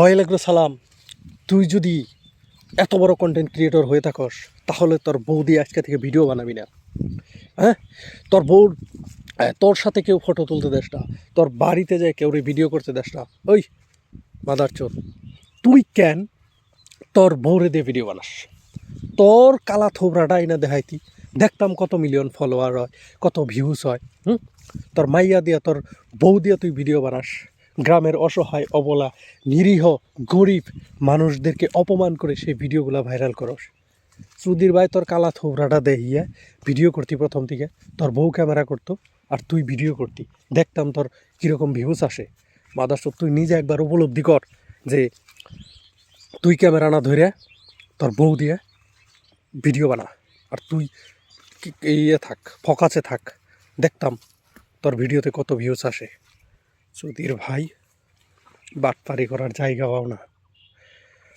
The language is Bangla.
ওয়ালাইকুম সালাম তুই যদি এত বড় কন্টেন্ট ক্রিয়েটর হয়ে থাকস, তাহলে তোর বউ দিয়ে আজকে থেকে ভিডিও বানাবি না। হ্যাঁ? তোর বউ তোর সাথে কেউ ফটো তুলতে দেস না। তোর বাড়িতে যায় কেউ ভিডিও করতে দেস না। ওই, মাদার চোর। তুই কেন তোর বউরে দিয়ে ভিডিও বানাস? তোর কালা থোবরাটা না দেখাইতি। দেখতাম কত মিলিয়ন ফলোয়ার হয়, কত ভিউজ হয়, হুম? তোর মাইয়া দিয়া, তোর বউ দিয়া তুই ভিডিও বানাস। গ্রামের অসহায় অবলা, নিরীহ, গরিব মানুষদেরকে অপমান করে সেই ভিডিওগুলো ভাইরাল করস। সুধীর ভাই, তোর কালা থোবরাটা দেখিয়া ভিডিও করতি প্রথম থেকে। তোর বউ ক্যামেরা করতো আর তুই ভিডিও করতি। দেখতাম তোর কীরকম ভিউজ আসে। মাদার তুই নিজে একবার উপলব্ধি কর যে তুই ক্যামেরা না ধরে তোর বউ দিয়ে ভিডিও বানা। আর তুই ইয়ে থাক, ফকাসে থাক। দেখতাম তোর ভিডিওতে কত ভিউজ আসে। সুধীর ভাই বাটপারি করার জায়গা পাও না।